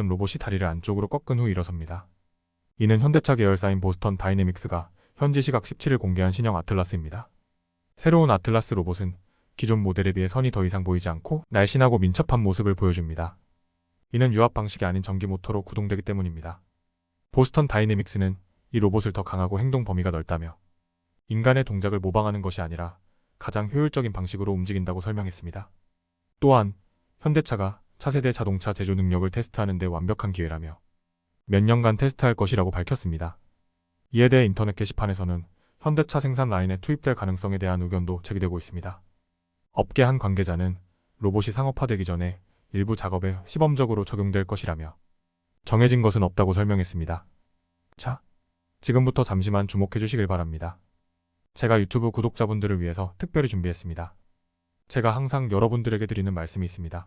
있던 로봇이 다리를 안쪽으로 꺾은 후 일어섭니다. 이는 현대차 계열사인 보스턴 다이내믹스가 현지 시각 17일 공개한 신형 아틀라스입니다. 새로운 아틀라스 로봇은 기존 모델에 비해 선이 더 이상 보이지 않고 날씬하고 민첩한 모습을 보여줍니다. 이는 유압 방식이 아닌 전기 모터로 구동되기 때문입니다. 보스턴 다이내믹스는 이 로봇을 더 강하고 행동 범위가 넓다며 인간의 동작을 모방하는 것이 아니라 가장 효율적인 방식으로 움직인다고 설명했습니다. 또한 현대차가 차세대 자동차 제조 능력을 테스트하는 데 완벽한 기회라며 몇 년간 테스트할 것이라고 밝혔습니다. 이에 대해 인터넷 게시판에서는 현대차 생산 라인에 투입될 가능성에 대한 의견도 제기되고 있습니다. 업계 한 관계자는 로봇이 상업화되기 전에 일부 작업에 시범적으로 적용될 것이라며 정해진 것은 없다고 설명했습니다. 자, 지금부터 잠시만 주목해 주시길 바랍니다. 제가 유튜브 구독자분들을 위해서 특별히 준비했습니다. 제가 항상 여러분들에게 드리는 말씀이 있습니다.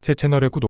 제 채널의 구독